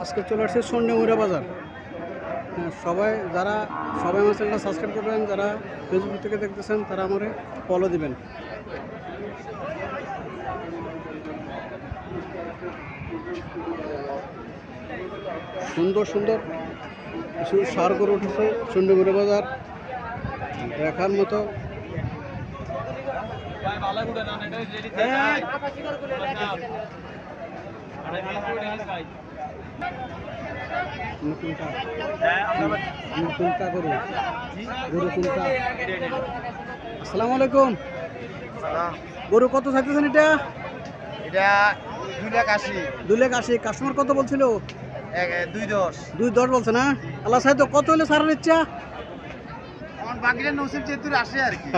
আজকে চলে আসছে সন্ডেমুড়া বাজার হ্যাঁ, সবাই যারা সবাই আমার চ্যানেলটা সাবস্ক্রাইব করবেন যারা ফেসবুক থেকে দেখতেছেন তারা আমারে ফলো দিবেন সুন্দর সুন্দর কিছু সার করে উঠেছে সন্ডেমুড়া বাজার দেখার মতো গরু। গরু কোনটা? আসসালামু আলাইকুম। গরু কত চাইতেছেন এটা? এটা দুই লাখ আশি। দুই লাখ আশি। কাস্টমার কত বলছিল? দুই দশ। দুই দশ বলছে না? আল্লাহ সাহেব কত হলে সারার ইচ্ছা বাকিটা নসিব যেহেতু আসে আর কি।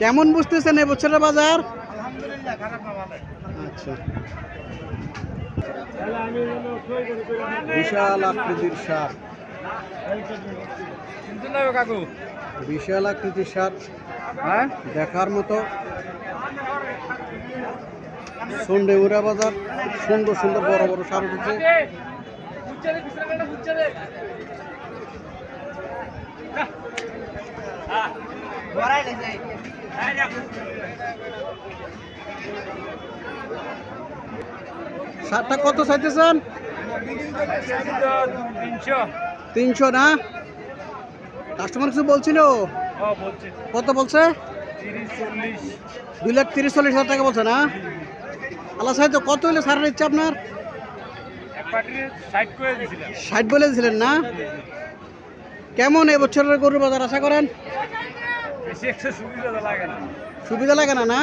কেমন বুঝতেছেন এই বছরের বাজার? আলহামদুলিল্লাহ খারাপ না ভালো। আচ্ছা। বিশাল আকৃতির সার কাকু বিশাল আকৃতির সার হ্যাঁ? দেখার মতো। সন্ডেউরা বাজার সুন্দর সুন্দর বড় বড় সার উঠেছে। সারটা কত চাইতেছেন? তিনশো না? কাস্টমার কিছু বলছিল? কত বলছে? দুই লাখ তিরিশ চল্লিশ হাজার টাকা বলছে না? আল্লাহ সাহেব তো কত হলে সারের ইচ্ছে আপনার? ষাট বলে দিয়েছিলেন না? কেমন এবছরের গরুর বাজার আশা করেন? সুবিধা লাগে না। সুবিধা লাগে না না?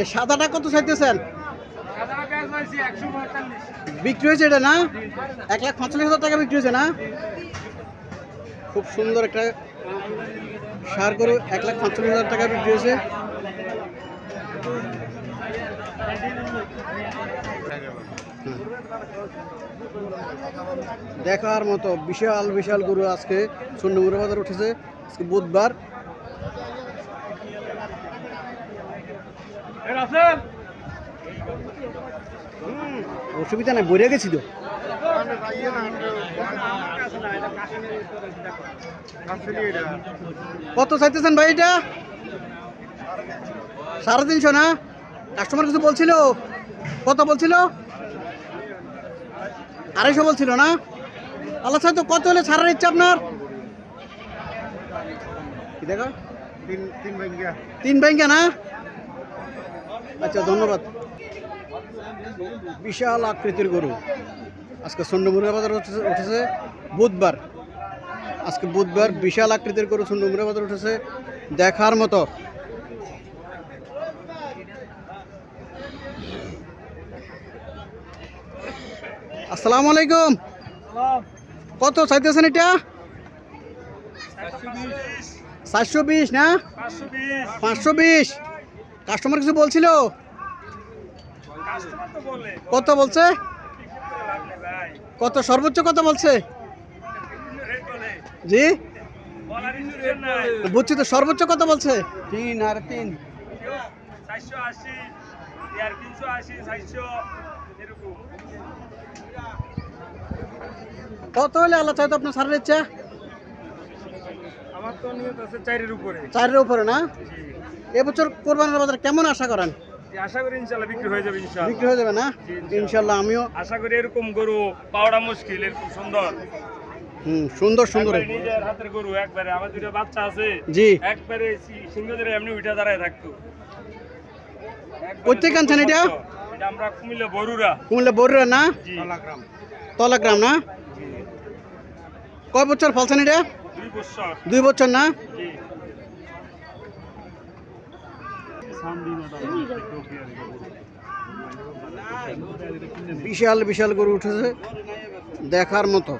এই সাদাটা কত চাইতেছেন? বিক্রি হয়েছে এটা না? এক লাখ পঁয়তাল্লিশ হাজার টাকা বিক্রি হয়েছে না? খুব সুন্দর একটা সার করে এক লাখ পঁয়তাল্লিশ হাজার টাকা বিক্রি হয়েছে। দেখার মতো বিশাল বিশাল গরু আজকে চন্ডমুড়া বাজার উঠেছে। আজকে বুধবার অসুবিধা নাই বইরে গেছি তো। কত চাইতেছেন ভাই এটা? সাড়ে তিনশো না? কাস্টমার কিছু বলছিল? কত বলছিল? আড়াইশো বলছিল না? আল্লাহ সাহেব তো কত হলে ছাড়ার ইচ্ছা আপনার? কি দেখো? তিন তিন ব্যাংকিয়া না? আচ্ছা ধন্যবাদ। বিশাল আকৃতির গরু। আজকে সন্ডমুরগা বাজার উঠেছে বুধবার। আজকে বুধবার বিশাল আকৃতির গরু সন্ডমুরগা বাজার উঠেছে দেখার মতো। আসসালামু আলাইকুম। কত চাইতেছেন এটা? চারশো বিশ। না? পাঁচশো বিশ। কাস্টমার কিছু বলছিল? তো কত বলছে? কত সর্বোচ্চ কত বলছে? জি? বুঝছি তো সর্বোচ্চ কত বলছে? তিন আর তিন। কত হলে আল্লাহ চাইতো আপনার সারের ইচ্ছা? আমার তো নিয়ত আছে চারের উপরে। চারের উপরে না? এবছর কোরবানের বাজার কেমন আশা করেন? আশা করি ইনশাল্লাহ বিক্রি হয়ে যাবে ইনশাল্লাহ। বিক্রি হয়ে যাবে না? ইনশাল্লাহ। আমিও আশা করি এরকম গরু পাওয়াটা মুশকিল এরকম সুন্দর। হুম সুন্দর সুন্দর। নিজের হাতের গরু একবারে আমার দুটো বাচ্চা আছে। জি। একবারে সিংহ ধরে এমনি উঠে দাঁড়ায় থাকতো। একবারে কোথেকে আনছেন এটা? এটা আমরা কুমিল্লা বরুরা। কুমিল্লা বড়ুরা না? তলাগ্রাম। না? কয় বছর ফলছেন এটা? দুই বছর। দুই বছর না জি বিশাল বিশাল গরু উঠেছে দেখার মতো।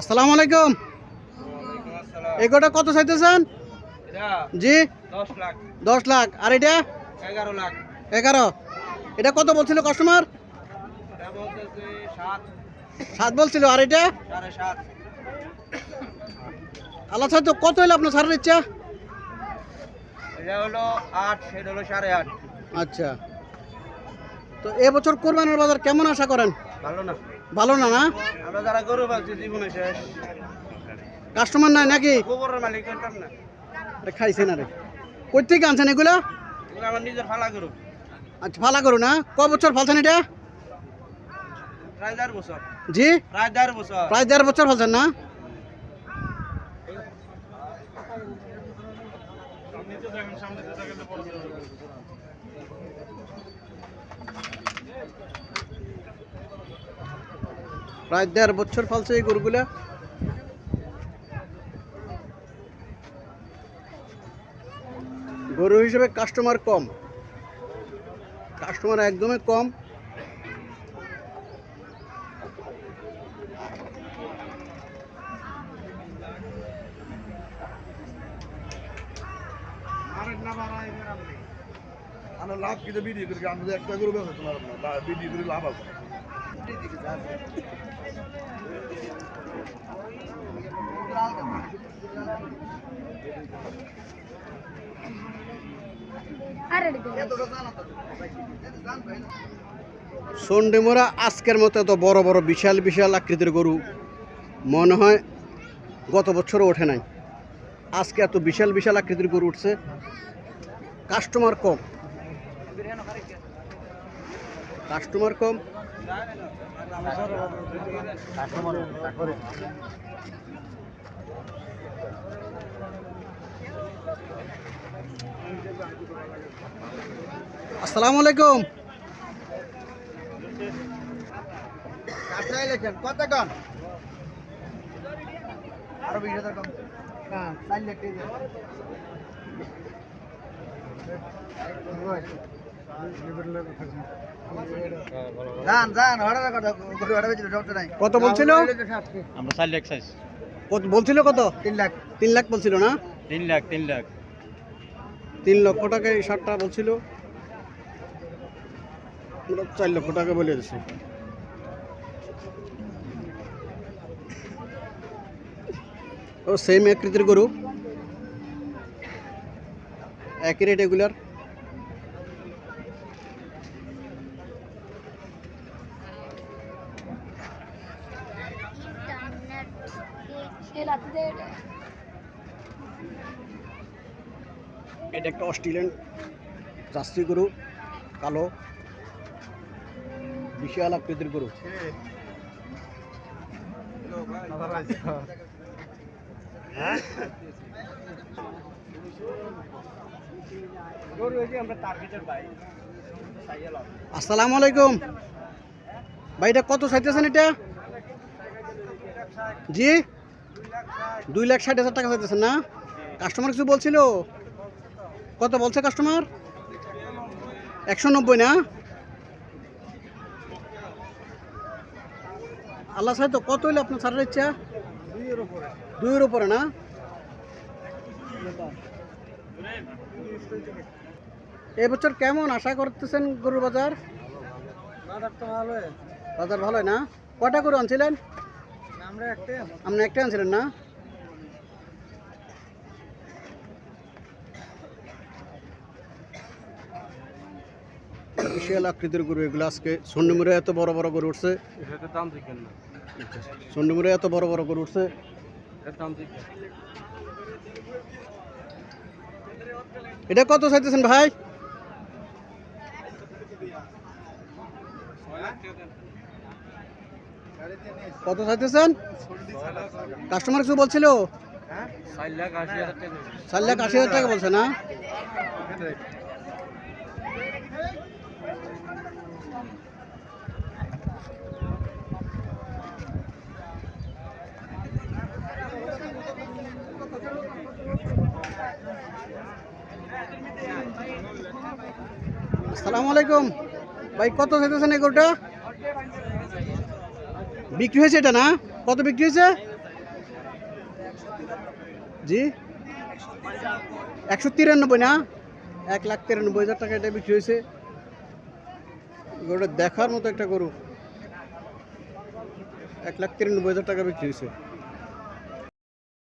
আসসালামু আলাইকুম। এগোটা কত চাইতেছেন? জি? দশ লাখ। আর এটা? এগারো লাখ। এগারো। এটা কত বলছিল কাস্টমার সাত। সাত বলছিল। আর এটা? সাড়ে সাত। আল্লাহ ছাড় তো কত হলো আপনার ছাড়ার ইচ্ছা? এটা হলো আট সেটা হলো সাড়ে আট। আচ্ছা। তো এবছর কোরবানির বাজার কেমন আশা করেন? ভালো না। ভালো না না? আমরা যারা গরু পালছি জীবনে শেষ। কাস্টমার নাই নাকি? গোবরের মালিক করতাম না। আরে খাইছে না রে কই থেকে আনছেন এগুলা? এগুলো আমার নিজের ফালা গরু। আচ্ছা ফালা করো না? ক বছর ফালছেন এটা? প্রায় দেড় বছর। জি? প্রায় দেড় বছর। প্রায় দেড় বছর ফালছেন না? প্রায় দেড় বছর ফালছে এই গরুগুলা। গরু হিসেবে কাস্টমার কম। কাস্টমার একদমই কম। লাভ কিন্তু বিক্রি করি? একটা বেচা তোমার বিক্রি করে লাভ আছে। সন্ডেমোরা আজকের মতো এত বড় বড় বিশাল বিশাল আকৃতির গরু মনে হয় গত বছরও ওঠে নাই। আজকে এত বিশাল বিশাল আকৃতির গরু উঠছে। কাস্টমার কম। কাস্টমার কম? আসসালামু আলাইকুম। কত কম আরও বিশ হাজার কম। হ্যাঁ। চার লাখ কত বলছিল? আমরা চার লাখ চাইছি। কত বলছিল কত? তিন লাখ। তিন লাখ বলছিল না? তিন লাখ তিন লাখ। তিন লক্ষ টাকা এই শার্টটা বলছিল। চার লক্ষ টাকা বলে দিছি। ও সেম আকৃতির গরু। একই রেট এটা একটা অস্ট্রেলিয়ান জার্সি গরু কালো বিশাল আকৃতির গরু। গরু আসসালামু আলাইকুম। ভাই, এটা কত চাইতেছেন এটা? জি? দুই লাখ ষাট হাজার টাকা চাইতেছেন না? কাস্টমার কিছু বলছিল? কত বলছে কাস্টমার? একশো নব্বই না? আল্লাহ সাহেব তো কত হইলে আপনার ছাড়ার ইচ্ছা? দুইয়ের উপরে না? এবছর কেমন আশা করতেছেন গরুর বাজার? বাজার তো ভালো বাজার ভালোই না? কটা গরু আনছিলেন? আমরা একটা আপনি একটা আনছিলেন না? বিশাল আকৃতির গরু এগুলো আজকে। সন্ডিমুরে এত বড় বড় গরু উঠছে। দাম না। সন্ডিমুরে এত বড় বড় গরু উঠছে। দাম এটা কত চাইতেছেন ভাই? কত চাইতেছেন? কাস্টমার কিছু বলছিল? চার লাখ আশি হাজার টাকা। আশি হাজার টাকা বলছে না? আসসালামু আলাইকুম। ভাই, কত চাইতেছেন এই গরুটা বিক্রি হয়েছে এটা না? কত বিক্রি হয়েছে? জি? একশো তিরানব্বই না? এক লাখ তিরানব্বই হাজার টাকা এটা বিক্রি হয়েছে। গরুটা দেখার মতো একটা গরু। এক লাখ তিরানব্বই হাজার টাকা বিক্রি হয়েছে।